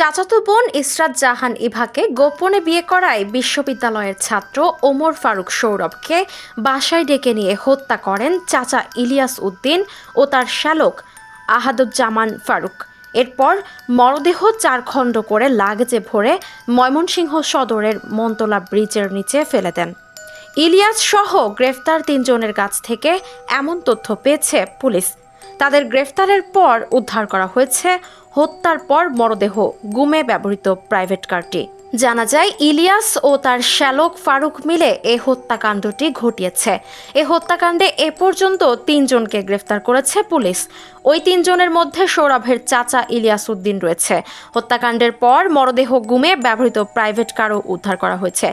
চাচাতো বোন ইসরাত জাহান ইভাকে গোপনে বিয়ে করায় বিশ্ববিদ্যালয়ের ছাত্র ওমর ফারুক সৌরভকে বাসায় ডেকে নিয়ে হত্যা করেন চাচা ইলিয়াস উদ্দিন ও তার শ্যালক আহাদুজ্জামান ফারুক। এরপর মরদেহ চার খণ্ড করে লাগেজে ভরে ময়মনসিংহ সদরের মন্তলা ব্রিজের নিচে ফেলে দেন। ইলিয়াস সহ গ্রেফতার তিনজনের কাছ থেকে এমন তথ্য পেয়েছে পুলিশ। তাদের গ্রেফতারের পর উদ্ধার করা হয়েছে হত্যার পর মরদেহ গুমে ব্যবহৃত প্রাইভেট কারটি। জানা যায়, ইলিয়াস ও তার শ্যালক ফারুক মিলে এ হত্যাকাণ্ডটি ঘটিয়েছে। এ হত্যাকাণ্ডে এ পর্যন্ত তিনজনকে গ্রেফতার করেছে পুলিশ। ওই তিনজনের মধ্যে সৌরভের চাচা ইলিয়াস উদ্দিন রয়েছে। হত্যাকাণ্ডের পর মরদেহ গুমে ব্যবহৃত প্রাইভেট কারও উদ্ধার করা হয়েছে।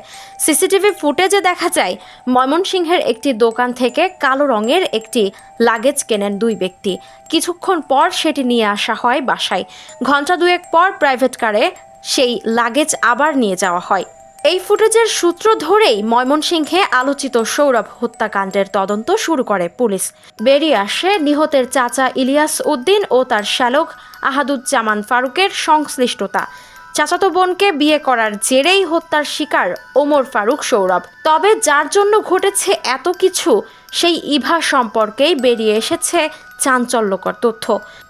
সিসিটিভি ফুটেজে দেখা যায়, ময়মনসিংহের একটি দোকান থেকে কালো রঙের একটি লাগেজ কেনেন দুই ব্যক্তি। কিছুক্ষণ পর সেটি নিয়ে আসা হয় বাসায়। ঘণ্টা দুয়েক পর প্রাইভেট কারে সেই লাগেজ আবার নিয়ে যাওয়া হয়। এই ফুটেজের সূত্র ধরেই ময়মনসিংহে আলোচিত সৌরভ হত্যাকাণ্ডের তদন্ত শুরু করে পুলিশ। বেরিয়ে আসে নিহতের চাচা ইলিয়াস উদ্দিন ও তার শ্যালক আহাদুজ্জামান ফারুকের সংশ্লিষ্টতা। চাচাতো বোনকে বিয়ে করার জেরেই হত্যার শিকার ওমর ফারুক সৌরভ। তবে যার জন্য ঘটেছে এত কিছু, সেই ইভা সম্পর্কেই বেরিয়ে এসেছে চাঞ্চল্যকর তথ্য।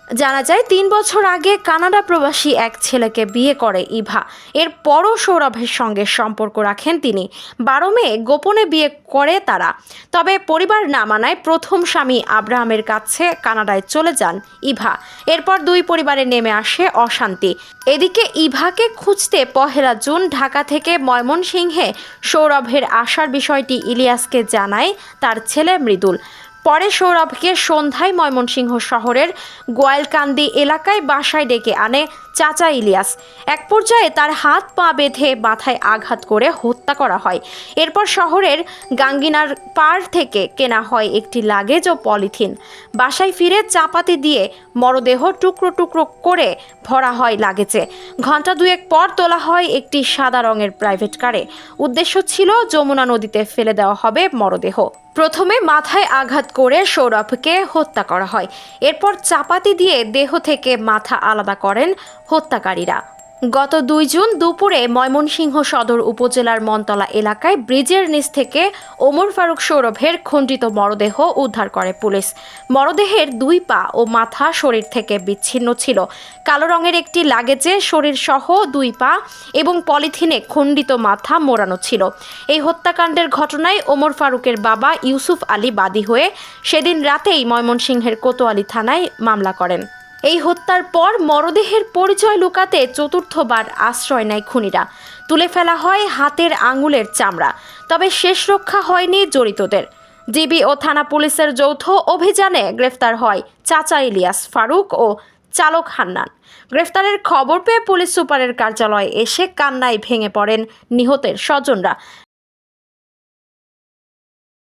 জানা যায়, তিন বছর আগে কানাডা প্রবাসী এক ছেলেকে বিয়ে করে ইভা। এর পরও সৌরভের সঙ্গে সম্পর্ক রাখেন তিনি। বারো মে গোপনে বিয়ে করে তারা। তবে পরিবার না মানায় প্রথম স্বামী আব্রাহামের কাছে কানাডায় চলে যান ইভা। এরপর দুই পরিবারে নেমে আসে অশান্তি। এদিকে ইভাকে খুঁজতে পহেলা জুন ঢাকা থেকে ময়মনসিংহে সৌরভের আসার বিষয়টি ইলিয়াসকে জানায় তার ছেলে মৃদুল। পরে সৌরভকে সন্ধ্যায় ময়মনসিংহ শহরের গোয়ালকান্দি এলাকায় বাসায় ডেকে আনে চাচা ইলিয়াস। এক পর্যায়ে তার হাত পা বেঁধে মাথায় আঘাত করে হত্যা করা হয়। এরপর শহরের গাঙ্গিনার পার থেকে কেনা হয় একটি লাগেজ ও পলিথিন। বাসায় ফিরে চাপাতি দিয়ে মরদেহ টুকরো টুকরো করে ভরা হয় লাগেজে ঘণ্টা দুয়েক পর তোলা হয় একটি সাদা রঙের প্রাইভেট কারে। উদ্দেশ্য ছিল যমুনা নদীতে ফেলে দেওয়া হবে মরদেহ। প্রথমে মাথায় আঘাত করে সৌরভকে হত্যা করা হয়। এরপর চাপাতি দিয়ে দেহ থেকে মাথা আলাদা করেন হত্যাকারীরা। গত দুই জুন দুপুরে ময়মনসিংহ সদর উপজেলার মনতলা এলাকায় ব্রিজের নিচ থেকে ওমর ফারুক সৌরভের খণ্ডিত মরদেহ উদ্ধার করে পুলিশ। মরদেহের দুই পা ও মাথা শরীর থেকে বিচ্ছিন্ন ছিল। কালো রঙের একটি লাগেজে শরীর সহ দুই পা এবং পলিথিনে খণ্ডিত মাথা মোড়ানো ছিল। এই হত্যাকাণ্ডের ঘটনায় ওমর ফারুকের বাবা ইউসুফ আলী বাদী হয়ে সেদিন রাতেই ময়মনসিংহের কোতোয়ালি থানায় মামলা করেন। এই হত্যার পর মরদেহের পরিচয় লুকাতে চতুর্থবার আশ্রয় নেয় খুনিরা। তুলে ফেলা হয় হাতের আঙুলের চামড়া, তবে শেষ রক্ষা হয়নি জড়িতদের। জিবি ও থানা পুলিশের যৌথ অভিযানে গ্রেফতার হয় চাচা ইলিয়াস ফারুক ও চালক হান্নান। গ্রেফতারের খবর পেয়ে পুলিশ সুপারের কার্যালয়ে এসে কান্নায় ভেঙে পড়েন নিহতের স্বজনরা।